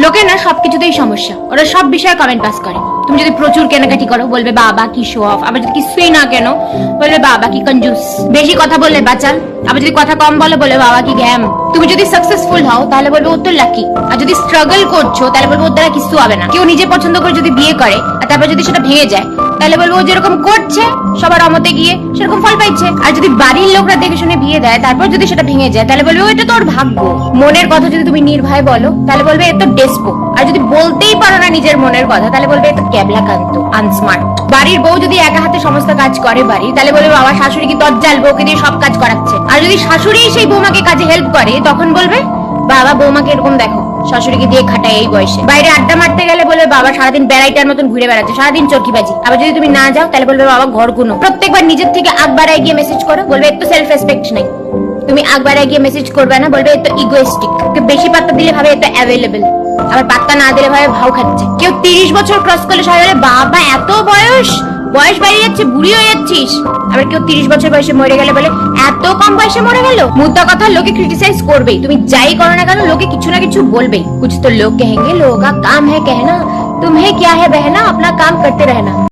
লোকে না সবকিছুতেই সমস্যা। ওরা সব বিষয়ে কমেন্ট পাস করে। তুমি যদি প্রচুর কেনাকাটি করো, বলবে বাবা কি শো অফ আবার যদি কিছুই না কেন, বলবে বাবা কি কঞ্জুস বেশি কথা বললে বাচাল আবার যদি কথা কম বলে বলে বাবা কি গ্যাম তুমি যদি সাকসেসফুল হও, তাহলে বলবে ও তো লাকি। আর যদি স্ট্রাগল করছ, তাহলে বলবে ওর দ্বারা কিছু হবে না। কেউ নিজে পছন্দ করে যদি বিয়ে করে, আর তারপর যদি সেটা ভেঙে যায় তাহলে বলব ও যেরকম করছে, সবার অমতে গিয়ে সেরকম ফল পাইছে। আর যদি বাড়ির লোকরা দেখে শুনে বিয়ে দেয়, তারপর যদি সেটা ভেঙে যায়, তাহলে বলবে এটা তোর ভাগ্য। মনের কথা যদি তুমি নির্ভয় বলো, তাহলে বলবে এ তো ডেসপো। আর যদি বলতেই পারো না নিজের মনের কথা, তাহলে বলবে এ তো ক্যাবলাকান্ত, আনস্মার্ট। বাড়ির বউ যদি একা হাতে সমস্ত কাজ করে বাড়ি, তাহলে বলবে বাবা, শাশুড়ি কি দজ্জাল বউকে দিয়ে সব কাজ করাচ্ছে? আর যদি শাশুড়ি সেই বৌমাকে কাজে হেল্প করে, তখন বলবে, বাবা, বৌমাকে এরকম দেখো। শাশুড়িকে দিয়ে খাটায় এই বয়সে। বাইরে আড্ডা মারতে গেলে বলবে, বাবা সারাদিন বেড়াইটার মতন ঘুরে বেড়াচ্ছে, সারাদিন চরকিবাজি আবার যদি তুমি না যাও, তাহলে বলবে, বাবা, ঘর গুনো। প্রত্যেকবার নিজের থেকে আগ বাড়ায় গিয়ে মেসেজ করো, বলবে একটু সেলফ রেসপেক্ট নাই। তুমি আগ বাড়ায় গিয়ে মেসেজ করবে না, বলবে এত ইগোয়েস্টিক বেশি পাত্তা দিলে ভাবে এটা অ্যাভেলেবেল আবার পাত্তা না দিলে ভাবে, ভাও খাচ্ছে। কেউ তিরিশ বছর ক্রস করলে সবাই বলে, বাবা, এত বয়স? বয়স বাড়িয়ে যাচ্ছে বুড়ি হয়ে যাচ্ছিস আবার কেউ তিরিশ বছর বয়সে মরে গেলে বলে এত কম বয়সে মরে গেল মুদ্রা কথা লোকে ক্রিটিসাইজ করবেই তুমি যাই করো না কেন লোকে কিছু না কিছু বলবেই कुछ तो लोग कहेंगे लोगों का काम है कहना तुम्हें क्या है बहना अपना काम करते रहना